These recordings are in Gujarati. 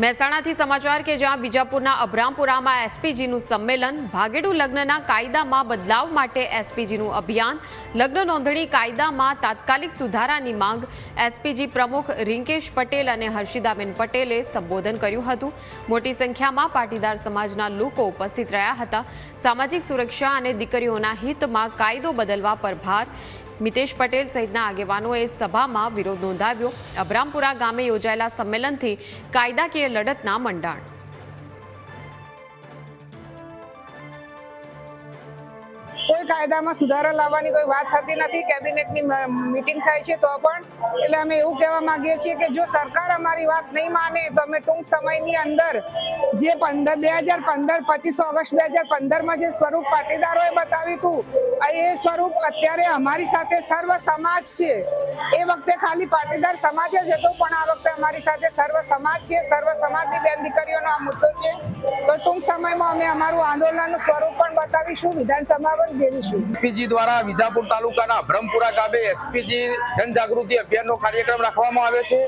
મહેસાણાથી સમાચાર કે જ્યાં બીજાપુરના અભરામપુરામાં એસપીજીનું સંમેલન, ભાગેડુ લગ્નના કાયદામાં બદલાવ માટે એસપીજીનું અભિયાન, લગ્ન નોંધણી કાયદામાં તાત્કાલિક સુધારાની માંગ, એસપીજી પ્રમુખ રિંકેશ પટેલ અને હર્ષિદાબેન પટેલે સંબોધન કર્યું હતું. મોટી સંખ્યામાં પાટીદાર સમાજના લોકો ઉપસ્થિત રહ્યા હતા. સામાજિક સુરક્ષા અને દીકરીઓના હિતમાં કાયદો બદલવા પર ભાર મિતેશ પટેલ સહિતના આગેવાનોએ સભામાં વિરોધ નોંધાવ્યો. અબ્રામપુરા ગામે યોજાયેલા સંમેલનથી કાયદાકીય લડતના મંડાણ. કોઈ કાયદામાં સુધારા લાવવાની કોઈ વાત થતી નથી, કેબિનેટની મીટિંગ થાય છે તો પણ. એટલે અમે એવું કહેવા માંગીએ છીએ કે જો સરકાર અમારી વાત નહીં માને, તો અમે ટૂંક સમયની અંદર જે પંદર, બે હજાર પંદર, પચીસ ઓગસ્ટ બે હજાર પંદરમાં જે સ્વરૂપ પાટીદારોએ બતાવ્યું હતું એ સ્વરૂપ અત્યારે અમારી સાથે સર્વ સમાજ છે. એ વખતે ખાલી પાટીદાર સમાજ જ હતો, પણ આ વખતે અમારી સાથે સર્વ સમાજ છે, સર્વ સમાજની બેન દીકરીઓનો આ મુદ્દો છે. તો ટૂંક સમયમાં અમે અમારું આંદોલનનું સ્વરૂપ પણ બતાવીશું. વિધાનસભા જેવીશું એસપીજી દ્વારા વિજાપુર તાલુકાના બ્રહ્મપુરા ગામે એસપીજી જનજાગૃતિ અભિયાનનો કાર્યક્રમ રાખવામાં આવ્યો છે.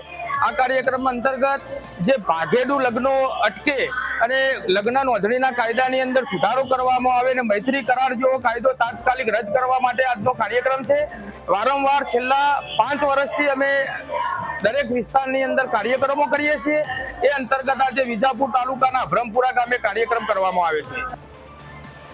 આ કાર્યક્રમ અંતર્ગત જે ભાગેડુ લગ્નો અટકે અને લગ્ન નોંધણીના કાયદાની અંદર સુધારો કરવામાં આવે અને મૈત્રી કરાર જેવો કાયદો તાત્કાલિક રદ કરવા માટે આજનો કાર્યક્રમ છે. વારંવાર છેલ્લા પાંચ વર્ષથી અમે દરેક વિસ્તારની અંદર કાર્યક્રમો કરીએ છીએ. એ અંતર્ગત આજે વિજાપુર તાલુકાના બ્રહ્મપુરા ગામે કાર્યક્રમ કરવામાં આવે છે.